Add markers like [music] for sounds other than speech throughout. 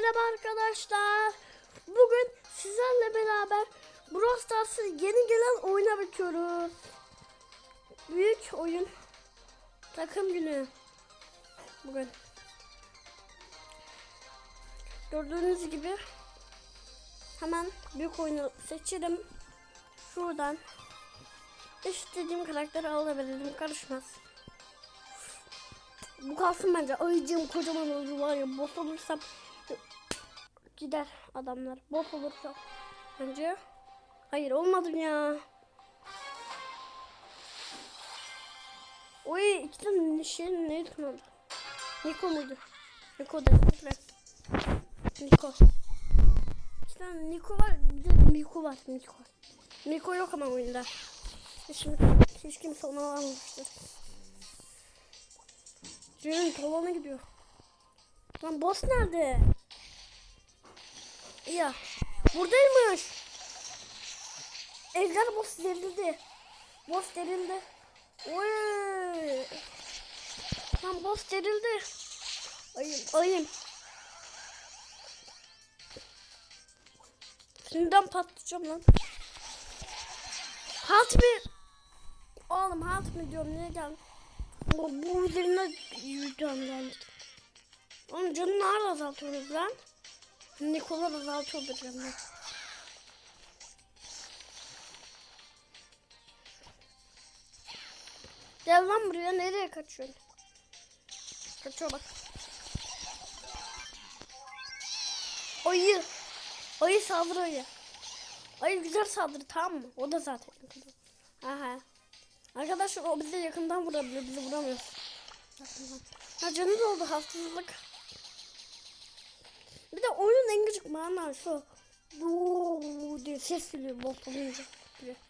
Merhaba arkadaşlar. Bugün sizlerle beraber Brawl Stars'ı yeni gelen oyuna bakıyoruz. Büyük oyun. Takım günü. Bugün. Gördüğünüz gibi hemen büyük oyunu seçerim. Şuradan istediğim karakteri alabilirim. Karışmaz. Bu kalsın bence. Ayıcığım kocaman olur var ya. Boss olursam gider adamlar. Boss olursam. Bence. Hayır olmadım ya. Oy iki tane şey neydi lan? Niko muydu? Niko da Niko. İki tane Niko var. Bir de Miko var. Miko. Miko yok ama oyunda. Şimdi hiç kimse onu almamıştır. Ceyhun tavana gidiyor. Lan boss nerede? Ya buradaymış. Ejder boss derildi. Boss derildi. Oy. Lan boss derildi. Ayım ayım. Şimdiden patlayacağım lan. Halt mı? Oğlum halt mı diyorum ne gel? Bu, bu üzerine yürüyeceğim yani. Oğlum canını nerede azaltıyoruz lan? Nikola azaltıyordur canını. Gel lan buraya nereye kaçıyorsun? Kaçıyor bak. Ayı. Ayı saldır ayı. Ayı güzel saldırı tamam mı? O da zaten. Aha. Arkadaşlar o bize yakından vurabiliyor. Bizi vuramıyor. Ha canı doldu haksızlık. Bir de oyunun en gıcık manası şu. Bu diye ses geliyor bol olunca.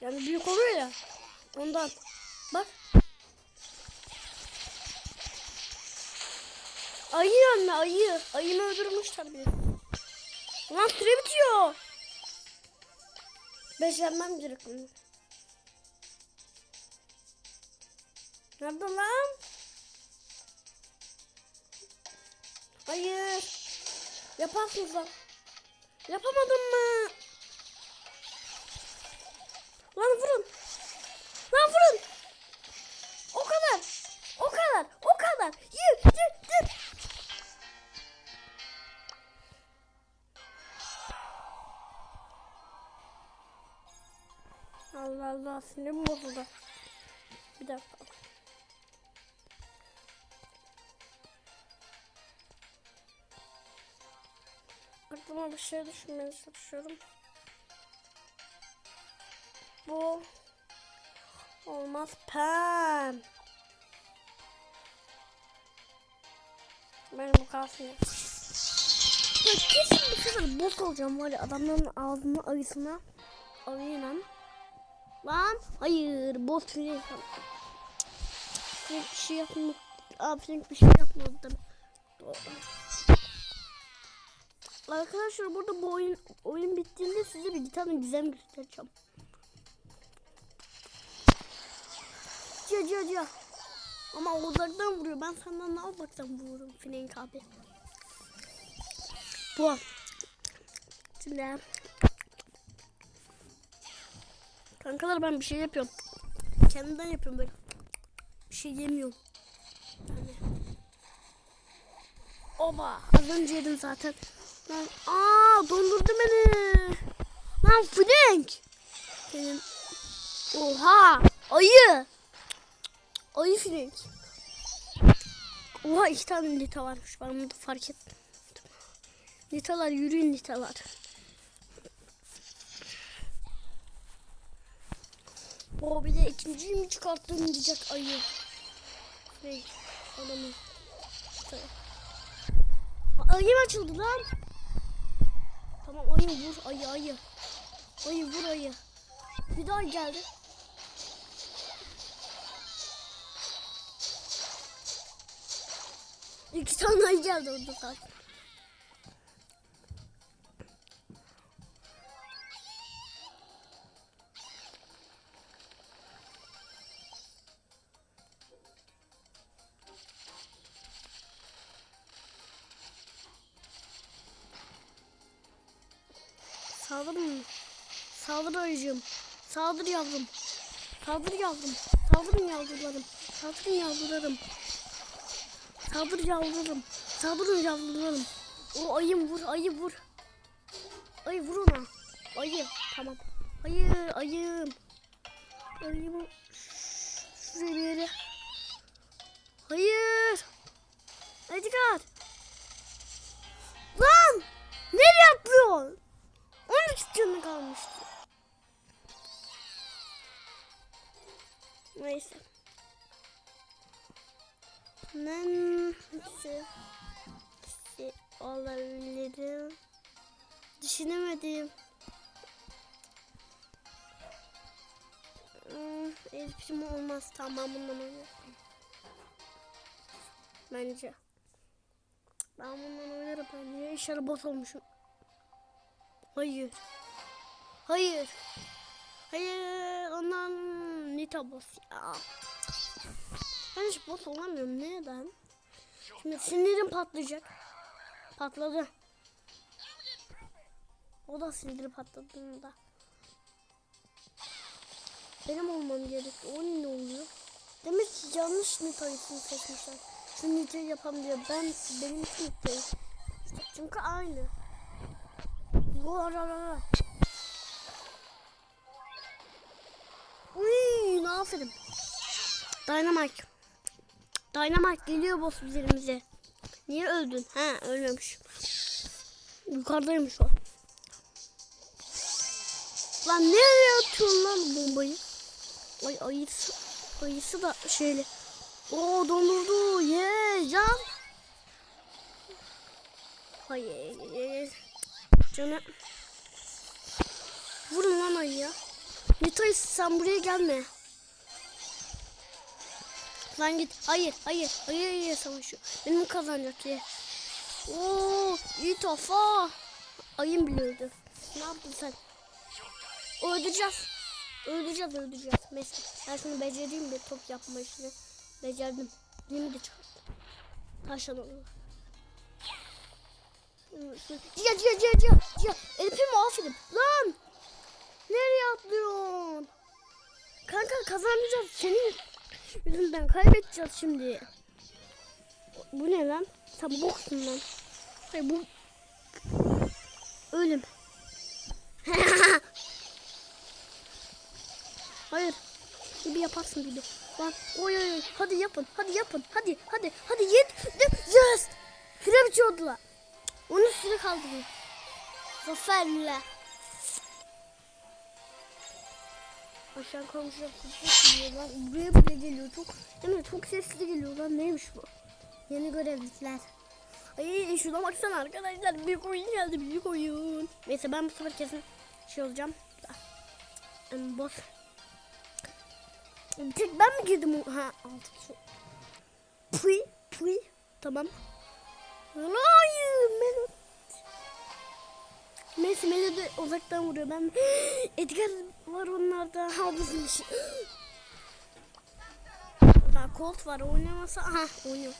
Yani büyük oluyor ya. Ondan. Bak. Ayı anne ayı. Ayını öldürmüş tabii. Lan süre bitiyor. Beşlenmem gerekiyor. Nerede lan? Hayır. Yaparsınız lan. Yapamadın mı? Lan vurun. Lan vurun. O kadar. O kadar. O kadar. Yürü, yürü, yürü. Allah Allah sinirim bozuldu. Bir dakika. Aklıma bir şey düşünmeye çalışıyorum. Bu olmaz Pam. Ben bu kalsın. Kesin bir sefer bot olacağım ya adamların ağzına ayısına ayıyla. Lan hayır bot bile Frank bir şey yapmadı. Abi bir şey yapmadı. Arkadaşlar burada bu oyun oyun bittiğinde size bir tane gizem göstereceğim. Cia cia cia. Ama uzaktan vuruyor. Ben senden daha uzaktan vururum Frank abi. Bu. Şimdi. Kankalar ben bir şey yapıyorum. Kendimden yapıyorum böyle. Bir şey yemiyorum. Yani. Oba. Az önce yedim zaten. Lan aa dondurdu beni. Lan Frank. Senin. Oha. Ayı. Ayı Frank. Oha iki tane lita varmış. Ben bunu da fark ettim. Litalar yürüyün litalar. O bir de ikinciyi mi çıkarttım diyecek ayı. Frank. Adamın. İşte. Ayı mı açıldı lan? Tamam ayı vur ayı ayı. Ayı vur ayı. Bir daha geldi. İki tane ayı geldi orada zaten. Saldırın. Saldır ayıcığım. Saldır yavrum. Saldır yavrum. Saldırın yavrularım. Saldırın yavrularım. Saldır yavrularım. Saldırın yavrularım. O ayım vur. Ayı vur. Ayı vur ona. Ayı. Tamam. Ayı. Ayım. Ayımı şuraya bir yere. Hayır. Edgar. Lan! Nereye atlıyorsun? 13 canı kalmıştı. Neyse. Ben hepsi, şey hepsi alabilirim. Düşünemedim. Hmm, Elbisem olmaz tamamını mı yapayım? Bence. Ben bundan oynarım ben. Niye işe robot olmuşum? Hayır. Hayır. Hayır. Ondan Nita boss ya. Ben hiç boss olamıyorum. Neden? Şimdi sinirim patlayacak. Patladı. O da siniri patladığında. Benim olmam gerekti. O ne oluyor? Demek ki yanlış Nita'yı seçmişler. Şu Nita'yı yapam diyor. Ben benim Nita'yı. Çünkü aynı. Uy, ne aferin. Dynamite. Dynamite geliyor boss üzerimize. Niye öldün? Ha ölmemiş. Yukarıdaymış o. Lan nereye atıyorsun lan bombayı? Ay ayısı. Ayısı da şeyle. Oo dondurdu. Ye can. Hayır. Canı. Vurun lan ayıya. Nitay sen buraya gelme. Lan git. Hayır, hayır. Hayır, hayır savaşıyor. Benim kazanacak diye. Oo, iyi tofa. Ayın bile öldü. Ne yaptın sen? Öldüreceğiz. Öldüreceğiz, öldüreceğiz. Mesela ben şunu becereyim bir top yapma işini. Becerdim. Yemi de çıkarttım. Taşan onu. Ciya ciya ciya ciya. Ciya. Elif'imi aferin. Lan. Nereye atlıyorsun? Kanka kazanacağız. Senin yüzünden kaybedeceğiz şimdi. Bu ne lan? Sen boksun lan. Hayır bu... Ölüm. [laughs] Hayır. Gibi yaparsın gibi. Lan oy oy oy. Hadi yapın. Hadi yapın. Hadi hadi hadi yet. Yes. Süre bitiyordu lan. Onun süre kaldı bu. Zaferle. Aşağı komşular sesli geliyor lan. Buraya bile geliyor. Çok değil mi? Çok sesli geliyor lan. Neymiş bu? Yeni görevliler. Ay şuna baksana arkadaşlar. Büyük oyun geldi. Büyük oyun. Neyse ben bu sefer kesin şey olacağım. Um, boss. Tek ben mi girdim? Ha altı kişi. Puy puy. Tamam. Hayır Melody. Neyse Melody uzaktan vuruyor. Ben [gasps] Edgar var onlarda. Havuzun işi. [gasps] Daha Colt var oynamasa. Aha oynuyor.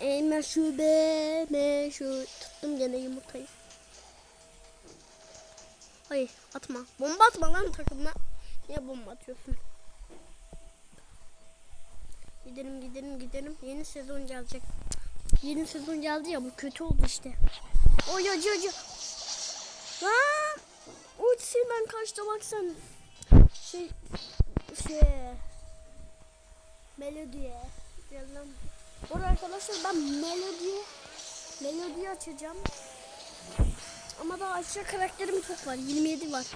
E meşhube meşhur. Tuttum gene yumurtayı. Hayır atma. Bomba atma lan takımına. Niye bomba atıyorsun? Gidelim gidelim gidelim. Yeni sezon gelecek. Yeni sezon geldi ya bu kötü oldu işte. Oy acı acı. Lan! Ultisinden kaçtı baksana. Şey şey Melodiye. Gel lan. Bu arkadaşlar ben melodiye melodiyi açacağım. Ama daha aşağı karakterim çok var. 27 var.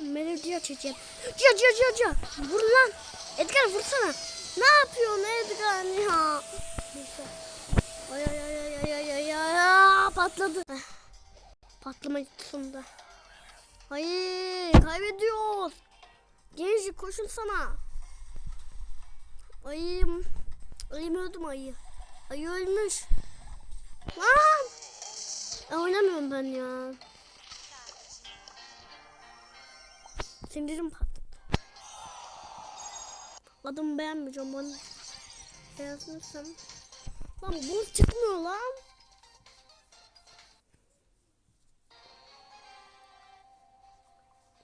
Melodiyi açacağım. Cia cia cia cia. Vur lan. Edgar vursana. Ne yapıyorsun Edgar ya? Neyse. Ay ay ay ay ay ay ay ay patladı. Patlama sonunda. Hayır kaybediyoruz. Genci koşun sana. Ayım. Ayım öldüm ayı. Ayı ölmüş. Lan. E, oynamıyorum ben ya. Sindirim patladı. Adımı beğenmeyeceğim onu. Yazmışsam. Lan bu çıkmıyor lan.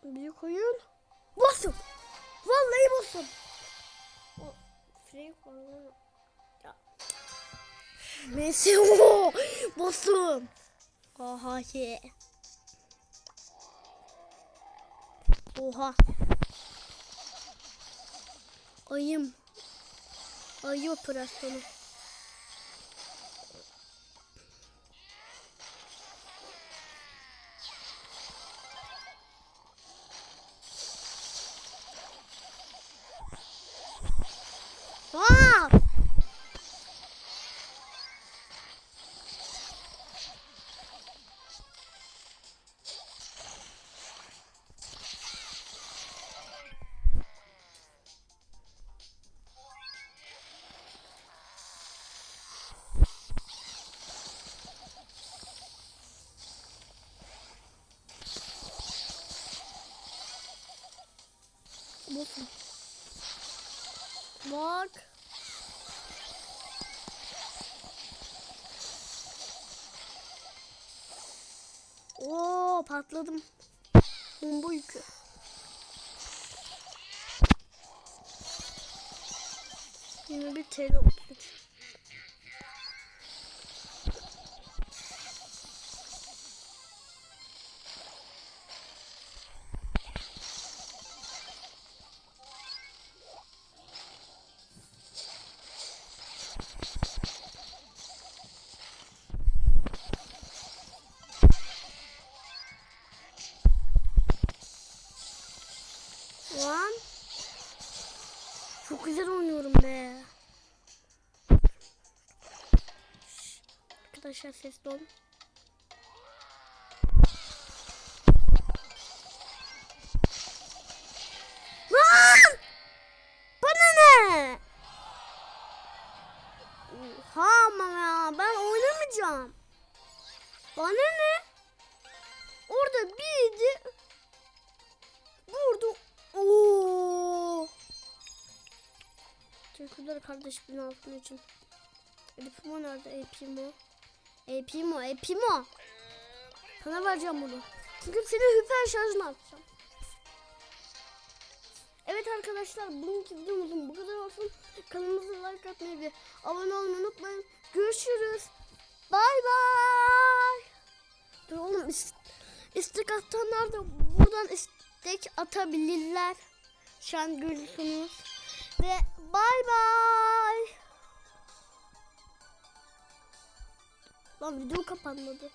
Büyük oyun. Bossum. Vallahi bossum. O Frank. Ya. Neyse [laughs] o. Bossum. Oha ye. Oha. Ayım. Ayı operasyonu. Aa! Bakın. Bak. Oo patladım. Bomba yükü. Yine bir TL otuz. Lan. Çok güzel oynuyorum be. Arkadaşlar sesli olun. Bana ne? Orada biriydi. Oo. Teşekkürler kardeş beni altın için. Epimo nerede? Epimo. Epimo, Epimo. Sana vereceğim bunu. Çünkü senin hiper şarjını atacağım. Evet arkadaşlar bugünkü videomuzun bu kadar olsun. Kanalımıza like atmayı ve abone olmayı unutmayın. Görüşürüz. Bay bay. Dur oğlum is- istek atanlar da buradan istek atabilirler. Şu an görüyorsunuz. Ve bay bay. Lan video kapanmadı.